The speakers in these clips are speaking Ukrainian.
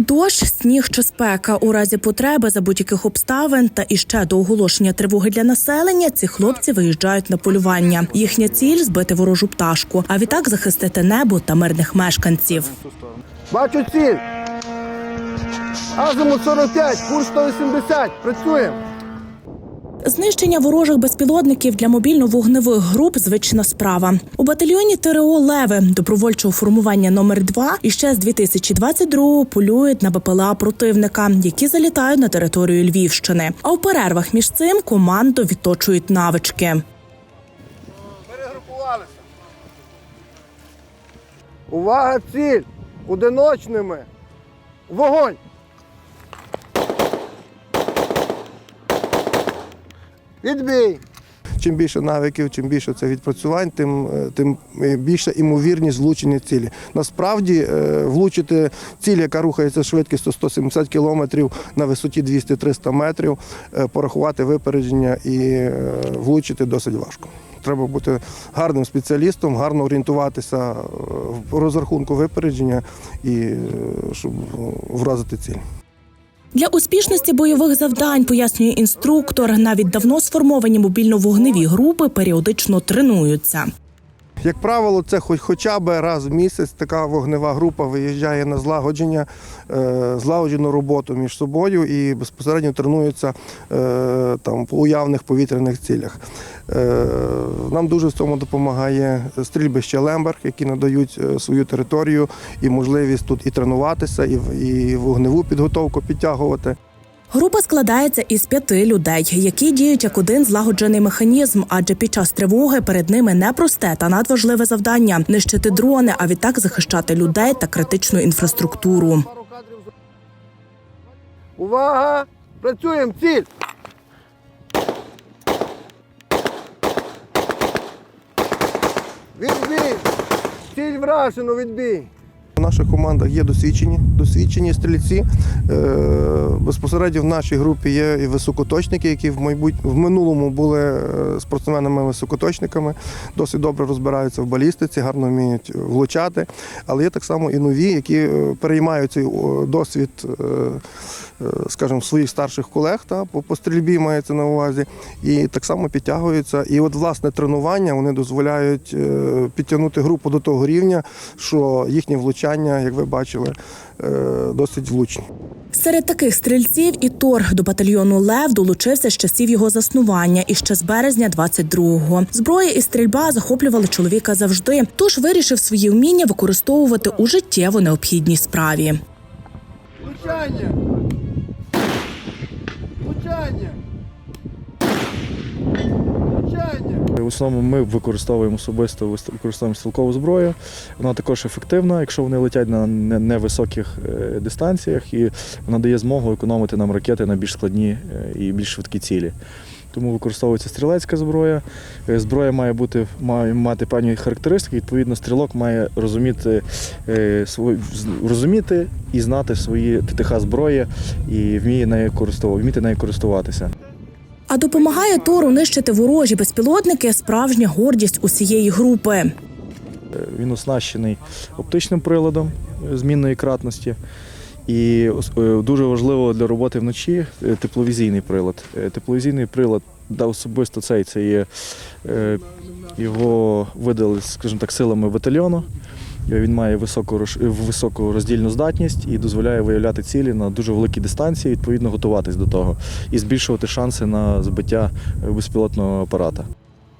Дощ, сніг чи спека у разі потреби за будь-яких обставин та іще до оголошення тривоги для населення ці хлопці виїжджають на полювання. Їхня ціль збити ворожу пташку, а відтак захистити небо та мирних мешканців. Бачу ціль. Азимут 45, курс 180. Працюємо. Знищення ворожих безпілотників для мобільно-вогневих груп звична справа. У батальйоні ТРО Леви добровольчого формування номер 2 іще з 2022-го полюють на БПЛА противника, які залітають на територію Львівщини. А у перервах між цим команду відточують навички. Перегрупувалися. Увага, ціль. Одиночними. Вогонь. Відбій. Чим більше навиків, чим більше це відпрацювань, тим, е, тим більша імовірність влучення цілі. Насправді е, влучити ціль, яка рухається швидкістю 170 км на висоті 200-300 метрів, е, порахувати випередження і влучити досить важко. Треба бути гарним спеціалістом, гарно орієнтуватися в розрахунку випередження і щоб вразити ціль. Для успішності бойових завдань, пояснює інструктор, навіть давно сформовані мобільно-вогневі групи періодично тренуються. Як правило, це хоч хоча б раз в місяць така вогнева група виїжджає на злагодження, е, злагоджену роботу між собою і безпосередньо тренуються е, там по уявних повітряних цілях. Е, Нам дуже в цьому допомагає стрільбище Лемберг, які надають свою територію і можливість тут і тренуватися, і вогневу підготовку підтягувати. Група складається із п'яти людей, які діють як один злагоджений механізм, адже під час тривоги перед ними непросте та надважливе завдання нищити дрони, а відтак захищати людей та критичну інфраструктуру. Увага! Працюємо! Ціль! Відбій! Ціль вражено, відбій! В наших командах є досвідчені, досвідчені стрільці. Е, Безпосередньо в нашій групі є і високоточники, які в майбут... в минулому були е, спортсменами-високоточниками, досить добре розбираються в балістиці, гарно вміють влучати. Але є так само і нові, які е, переймають цей досвід, е, е, скажімо, своїх старших колег та, по, стрільбі мається на увазі, і так само підтягуються. І от власне тренування вони дозволяють е, підтягнути групу до того рівня, що їхнє влучання, як ви бачили, е, досить влучні. Серед таких стрільців і Тор до батальйону Лев долучився з часів його заснування і ще з березня 22-го. Зброя і стрільба захоплювали чоловіка завжди, тож вирішив свої вміння використовувати у життєво необхідній справі. Влучання! Влучання! Влучання! В основному ми використовуємо особисто використовуємо стрілкову зброю. Вона також ефективна, якщо вони летять на невисоких е, дистанціях, і вона дає змогу економити нам ракети на більш складні е, і більш швидкі цілі. Тому використовується стрілецька зброя. Е, Зброя має бути має мати певні характеристики. Відповідно, стрілок має розуміти розуміти і знати свої ТТХ зброї і вміє нею користувати, вміти нею користуватися. А допомагає Тору нищити ворожі безпілотники справжня гордість усієї групи. Він оснащений оптичним приладом е, змінної кратності. І е, дуже важливо для роботи вночі е, тепловізійний прилад. Е, Тепловізійний прилад, да, особисто цей це є е, його видали, скажімо так, силами батальйону. Він має високу, е, високу роздільну здатність і дозволяє виявляти цілі на дуже великій дистанції, відповідно готуватись до того і збільшувати шанси на збиття е, безпілотного апарата.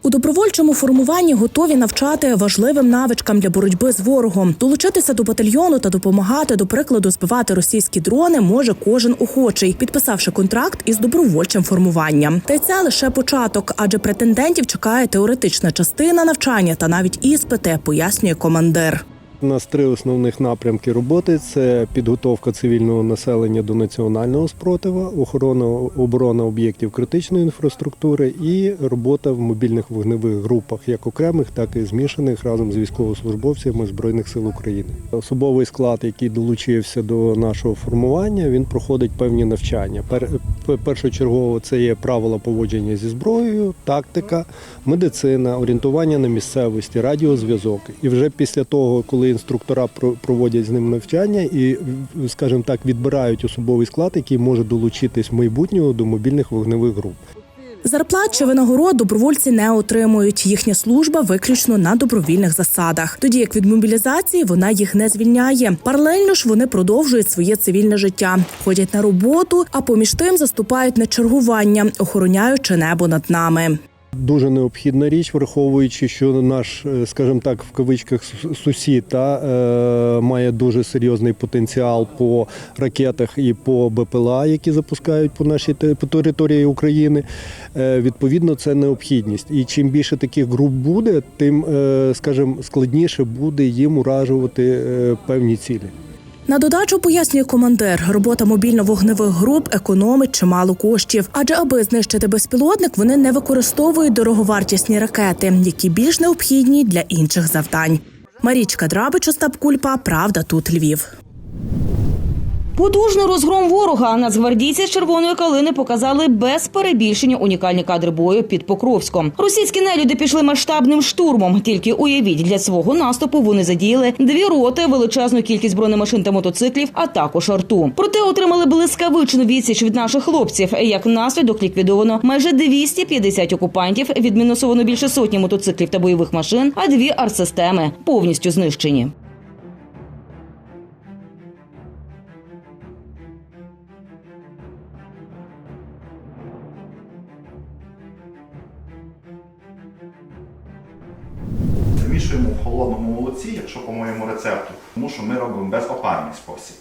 У добровольчому формуванні готові навчати важливим навичкам для боротьби з ворогом. Долучитися до батальйону та допомагати, до прикладу, збивати російські дрони може кожен охочий, підписавши контракт із добровольчим формуванням. Та й це лише початок, адже претендентів чекає теоретична частина навчання та навіть іспити, пояснює командир. У нас три основних напрямки роботи: це підготовка цивільного населення до національного спротиву, охорона оборона об'єктів критичної інфраструктури і робота в мобільних вогневих групах, як окремих, так і змішаних разом з військовослужбовцями збройних сил України. Особовий склад, який долучився до нашого формування, він проходить певні навчання. Пер- пер- першочергово це є правила поводження зі зброєю, тактика, медицина, орієнтування на місцевості, радіозв'язок. І вже після того, коли коли інструктора про- проводять з ним навчання і, скажімо так, відбирають особовий склад, який може долучитись в майбутнього до мобільних вогневих груп. Зарплат чи винагород добровольці не отримують. Їхня служба виключно на добровільних засадах. Тоді як від мобілізації вона їх не звільняє. Паралельно ж вони продовжують своє цивільне життя, ходять на роботу, а поміж тим заступають на чергування, охороняючи небо над нами. Дуже необхідна річ, враховуючи, що наш, е, скажімо так, в кавичках су- сусід та, е, має дуже серйозний потенціал по ракетах і по БПЛА, які запускають по нашій по території України. Е, відповідно, це необхідність. І чим більше таких груп буде, тим, е, скажімо, складніше буде їм уражувати е, певні цілі. На додачу пояснює командир, робота мобільно-вогневих груп економить чимало коштів. Адже аби знищити безпілотник, вони не використовують дороговартісні ракети, які більш необхідні для інших завдань. Марічка Драбич, Остап Кульпа, Правда, тут Львів. Потужний розгром ворога нацгвардійці з червоної калини показали без перебільшення унікальні кадри бою під Покровськом. Російські нелюди пішли масштабним штурмом. Тільки уявіть, для свого наступу вони задіяли дві роти, величезну кількість бронемашин та мотоциклів, а також арту. Проте отримали блискавичну відсіч від наших хлопців. Як наслідок ліквідовано майже 250 окупантів, відмінусовано більше сотні мотоциклів та бойових машин, а дві артсистеми повністю знищені. Замішуємо в холодному молоці, якщо по моєму рецепту, тому що ми робимо безопарний спосіб.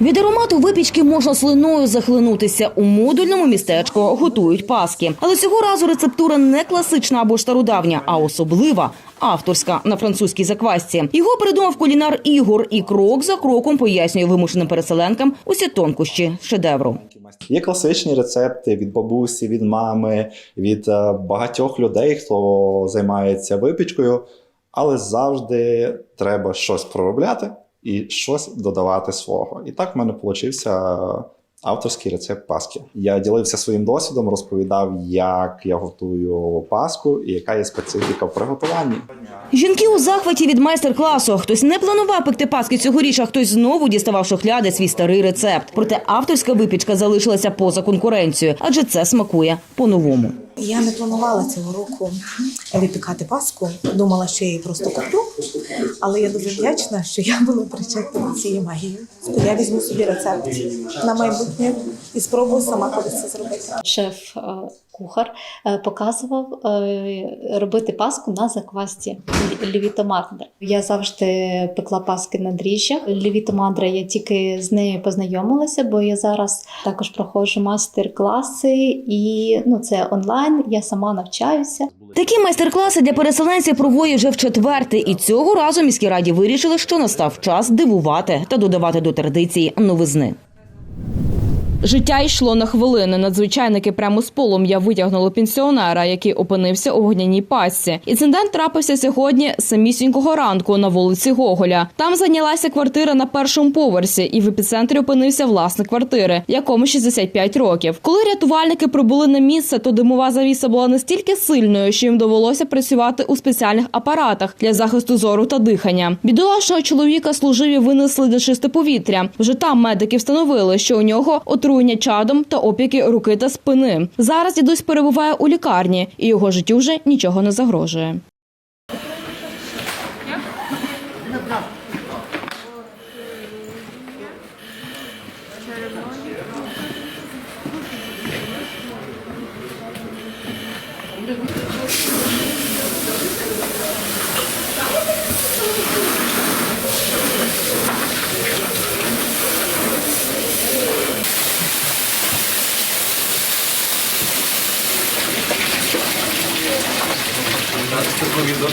Від аромату випічки можна слиною захлинутися. У модульному містечку готують паски. Але цього разу рецептура не класична або ж стародавня, а особлива. Авторська на французькій заквасці. Його придумав кулінар Ігор і крок за кроком пояснює вимушеним переселенкам усі тонкощі шедевру. Є класичні рецепти від бабусі, від мами, від е, багатьох людей, хто займається випічкою, але завжди треба щось проробляти і щось додавати свого. І так в мене получився авторський рецепт паски. Я ділився своїм досвідом, розповідав, як я готую паску і яка є специфіка в приготуванні. Жінки у захваті від майстер-класу. Хтось не планував пекти паски цьогоріч, а хтось знову діставав шухляди свій старий рецепт. Проте авторська випічка залишилася поза конкуренцією, адже це смакує по-новому. Я не планувала цього року випікати паску. Думала, що я її просто куплю. Але я дуже вдячна, що я була причетна до цієї магії. Я візьму собі рецепт на майбутнє і спробую сама колись це зробити. шеф е, кухар е, показував е, робити паску на заквасті лівітомандри. Я завжди пекла паски на дріжджах. Лівітомандра я тільки з нею познайомилася, бо я зараз також проходжу майстер-класи, і ну це онлайн. Я сама навчаюся. Такі майстер-класи для переселенців проводять вже в четверте, і цього разу міські раді вирішили, що настав час дивувати та додавати до традиції новизни. Життя йшло на хвилини. Надзвичайники прямо з полум'я витягнули пенсіонера, який опинився у вогняній пастці. Інцидент трапився сьогодні самісінького ранку на вулиці Гоголя. Там зайнялася квартира на першому поверсі, і в епіцентрі опинився власник квартири, якому 65 років. Коли рятувальники прибули на місце, то димова завіса була настільки сильною, що їм довелося працювати у спеціальних апаратах для захисту зору та дихання. Бідолашного чоловіка служиві винесли на чисте повітря. Вже там медики встановили, що у нього отруєння чадом та опіки руки та спини. Зараз дідусь перебуває у лікарні, і його життю вже нічого не загрожує. Thank you. тепловізор.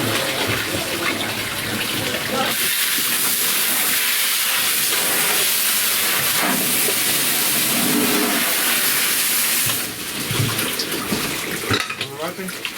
Вимивати.